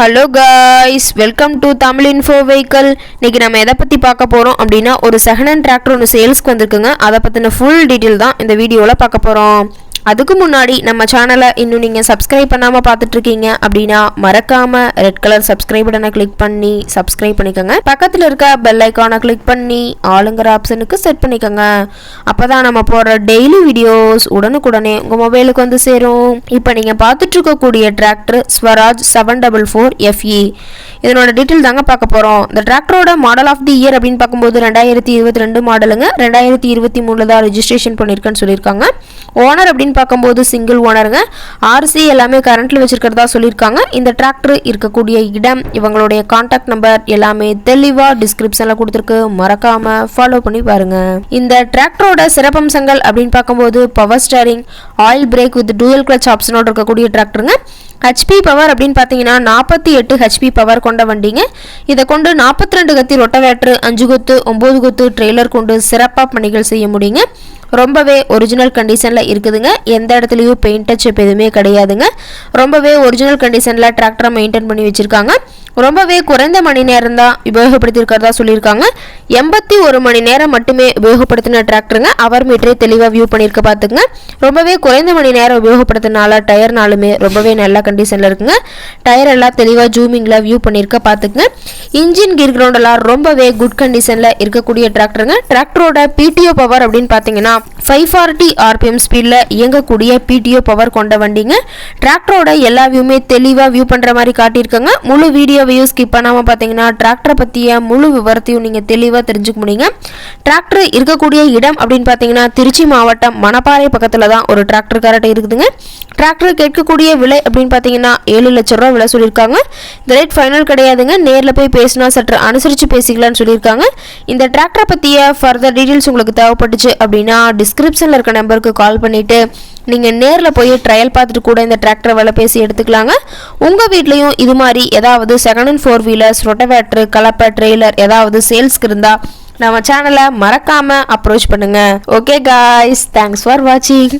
Hello guys welcome to Tamil info vehicle இன்னைக்கு நம்ம எதை பற்றி பார்க்க போகிறோம் அப்படின்னா ஒரு செகண்ட் ஹேண்ட் டிராக்டர் ஒன்று சேல்ஸ்க்கு வந்திருக்குங்க. அதை பற்றின ஃபுல் டீட்டெயில் தான் இந்த வீடியோவில் பார்க்க போகிறோம் அதுக்கு முன்னாடி நம்ம சேனலை இன்னும் நீங்கள் சப்ஸ்கிரைப் பண்ணாமல் பார்த்துட்ருக்கீங்க அப்படின்னா மறக்காமல் ரெட் கலர் சப்ஸ்கிரைப் பட்டனை கிளிக் பண்ணி சப்ஸ்கிரைப் பண்ணிக்கோங்க. பக்கத்தில் இருக்க பெல் ஐக்கானை கிளிக் பண்ணி ஆளுங்கிற ஆப்ஷனுக்கு செட் பண்ணிக்கோங்க. அப்போ தான் நம்ம போடுற டெய்லி வீடியோஸ் உடனுக்குடனே உங்கள் மொபைலுக்கு வந்து சேரும். இப்போ நீங்கள் பார்த்துட்ருக்கக்கூடிய tractor Swaraj seven double four FE இதனோட டீட்டெயில் தாங்க பார்க்க போகிறோம் இந்த டிராக்டரோட மாடல் ஆஃப் தி இயர் அப்படின்னு பார்க்கும்போது ரெண்டாயிரத்தி இருபத்தி ரெண்டு மாடலுங்க ரெண்டாயிரத்தி இருபத்தி மூணில் தான் ரிஜிஸ்ட்ரேஷன் பண்ணியிருக்கேன்னு சொல்லியிருக்காங்க. ஓனர் அப்படின்னு பார்க்கும்போது சிங்கிள் ஓனருங்க ஆர்சி எல்லாமே கரண்ட்டில் வச்சுருக்கிறதா சொல்லியிருக்காங்க. இந்த டிராக்டர் இருக்கக்கூடிய இடம் இவங்களுடைய காண்டாக்ட் நம்பர் எல்லாமே தெளிவாக டிஸ்கிரிப்ஷனில் கொடுத்துருக்கு. மறக்காமல் ஃபாலோ பண்ணி பாருங்க. இந்த டிராக்டரோட சிறப்பம்சங்கள் அப்படின்னு பார்க்கும்போது power steering oil brake with dual clutch ஆப்ஷனோட இருக்கக்கூடிய டிராக்டருங்க ஹெச்பி பவர் அப்படின்னு பார்த்தீங்கன்னா நாற்பத்தி எட்டு ஹெச்பி பவர் கொண்ட வண்டிங்க. இதை கொண்டு நாற்பத்தி ரெண்டு கத்தி ரொட்டவேட்ரு அஞ்சு கொத்து ஒம்பது கொத்து ட்ரெய்லர் கொண்டு சிறப்பாக பணிகள் செய்ய முடியுங்க. ரொம்பவே ஒரிஜினல் கண்டிஷனில் இருக்குதுங்க. எந்த இடத்துலையும் பெயிண்ட் டச் எதுவுமே கிடையாதுங்க. ரொம்பவே ஒரிஜினல் கண்டிஷனில் டிராக்டரை மெயின்டைன் பண்ணி வச்சுருக்காங்க. ரொம்பவே குறைந்த மணி நேரம் தான் உபயோகப்படுத்தியிருக்கிறதா சொல்லியிருக்காங்க. எண்பத்தி ஒரு மணி நேரம் மட்டுமே உபயோகப்படுத்தின டிராக்டருங்க. அவர் மீட்டரே தெளிவாக வியூ பண்ணியிருக்க பார்த்துங்க ரொம்பவே குறைந்த மணி நேரம் உபயோகப்படுத்தினால டயர்னாலுமே ரொம்பவே நல்ல கண்டிஷனில் இருக்குங்க. டயர் எல்லாம் தெளிவாக ஜூமிங்கில் வியூ பண்ணியிருக்க பார்த்துக்குங்க இன்ஜின் கீர் கிரவுண்ட் எல்லாம் ரொம்பவே குட் கண்டிஷனில் இருக்கக்கூடிய டிராக்டருங்க. டிராக்டரோட பிடிஓ பவர் அப்படின்னு பார்த்தீங்கன்னா ஃபைவ் ஃபார்ட்டி ஆர்பிஎம் ஸ்பீடில் இயங்கக்கூடிய பிடிஓ பவர் கொண்ட வண்டிங்க. டிராக்டரோட எல்லா வியூமே தெளிவாக வியூ பண்ணுற மாதிரி காட்டியிருக்கங்க. முழு வீடியோ வீடியோவையும் ஸ்கிப் பண்ணாமல் பார்த்தீங்கன்னா டிராக்டரை பற்றிய முழு விவரத்தையும் நீங்கள் தெளிவாக தெரிஞ்சுக்க முடியுங்க. டிராக்டர் இருக்கக்கூடிய இடம் அப்படின்னு பார்த்தீங்கன்னா திருச்சி மாவட்டம் மணப்பாறை பக்கத்தில் தான் ஒரு டிராக்டர் கரெக்டாக இருக்குதுங்க. டிராக்டர் கேட்கக்கூடிய விலை அப்படின்னு பார்த்தீங்கன்னா ஏழு லட்ச ரூபா விலை சொல்லியிருக்காங்க. இந்த ரேட் ஃபைனல் கிடையாதுங்க. நேரில் போய் பேசினா சற்று அனுசரித்து பேசிக்கலாம்னு சொல்லியிருக்காங்க. இந்த டிராக்டரை பற்றிய ஃபர்தர் டீட்டெயில்ஸ் உங்களுக்கு தேவைப்பட்டுச்சு அப்படின்னா டிஸ்கிரிப்ஷனில் இருக்க நம்பருக்கு கால் பண்ணிவிட்டு நீங்கள் நேரில் போய் ட்ரையல் பார்த்துட்டு கூட இந்த டிராக்டரை விலை பேசி எடுத்துக்கலாங்க. உங்கள் வீட்லேயும் இது மாதிரி ஏதாவது second and four wheelers rotavator கலப்பை ட்ரெய்லர் ஏதாவது சேல்ஸ்க்கு இருந்தால் நம்ம சேனலை மறக்காமல் அப்ரோச் பண்ணுங்கள் ஓகே காய்ஸ் தேங்க்ஸ் ஃபார் வாட்சிங்